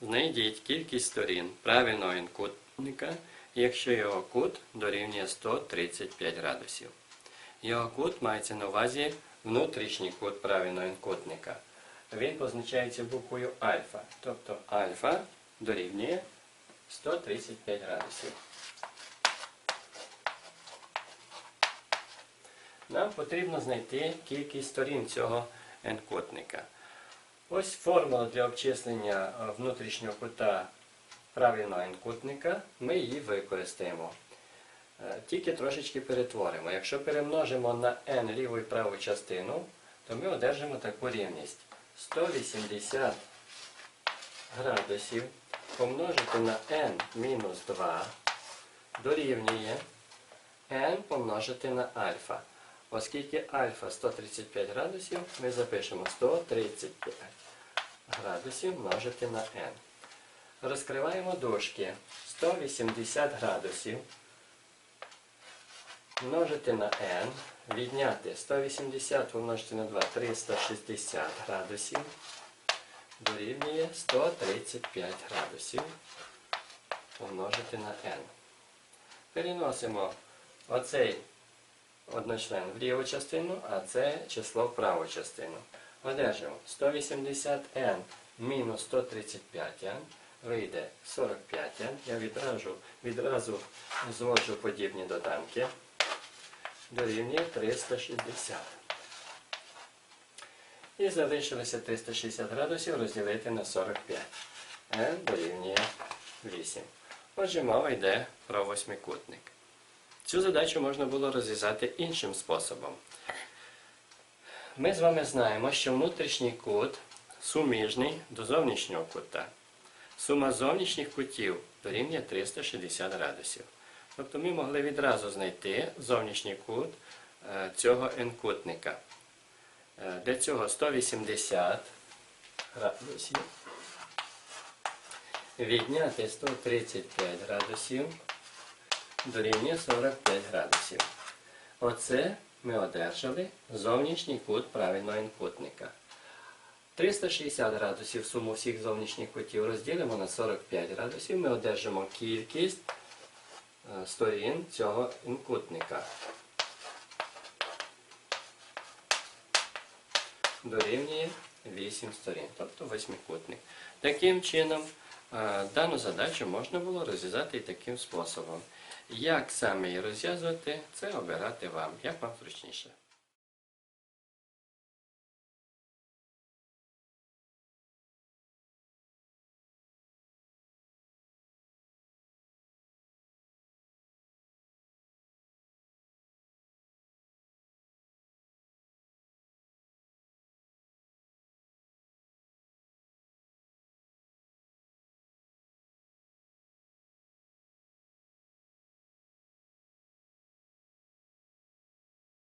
Знайдіть кількість сторін правильного інкутника, якщо його кут дорівнює 135 градусів. Його кут мається на увазі внутрішній кут правильного інкутника. Він позначається буквою альфа, тобто альфа дорівнює 135 градусів. Нам потрібно знайти кількість сторін цього n-кутника. Ось формула для обчислення е, внутрішнього кута правильного n-кутника. Ми її використаємо. Е, Тільки трошечки перетворимо. Якщо перемножимо на n ліву і праву частину, то ми одержимо таку рівність. 180 градусів помножити на n мінус 2 дорівнює n помножити на альфа. Оскільки альфа 135 градусів, ми запишемо 135 градусів множити на n. Розкриваємо дужки. 180 градусів множити на n, відняти 180 помножити на 2 360 градусів дорівнює 135 градусів помножити на n. Переносимо оцей одночлен в ліву частину, а це число в праву частину. Одержимо 180n мінус 135n, вийде 45n. Я відразу, відразу зводжу подібні доданки. Дорівнює 360. І залишилося 360 градусів розділити на 45. n дорівнює 8. Отже, мова йде про восьмикутник. Цю задачу можна було розв'язати іншим способом. Ми з вами знаємо, що внутрішній кут суміжний до зовнішнього кута. Сума зовнішніх кутів дорівнює 360 градусів. Тобто ми могли відразу знайти зовнішній кут е, цього n-кутника. Е, Для цього 180 градусів. Відняти 135 градусів дорівнює 45 градусів. Оце ми одержали зовнішній кут правильного інкутника. 360 градусів суму всіх зовнішніх кутів розділимо на 45 градусів. Ми одержимо кількість е, сторін цього інкутника. Дорівнює 8 сторін, тобто восьмикутник. Таким чином, е, дану задачу можна було розв'язати і таким способом. Як саме її розв'язувати, це обирати вам, як вам зручніше.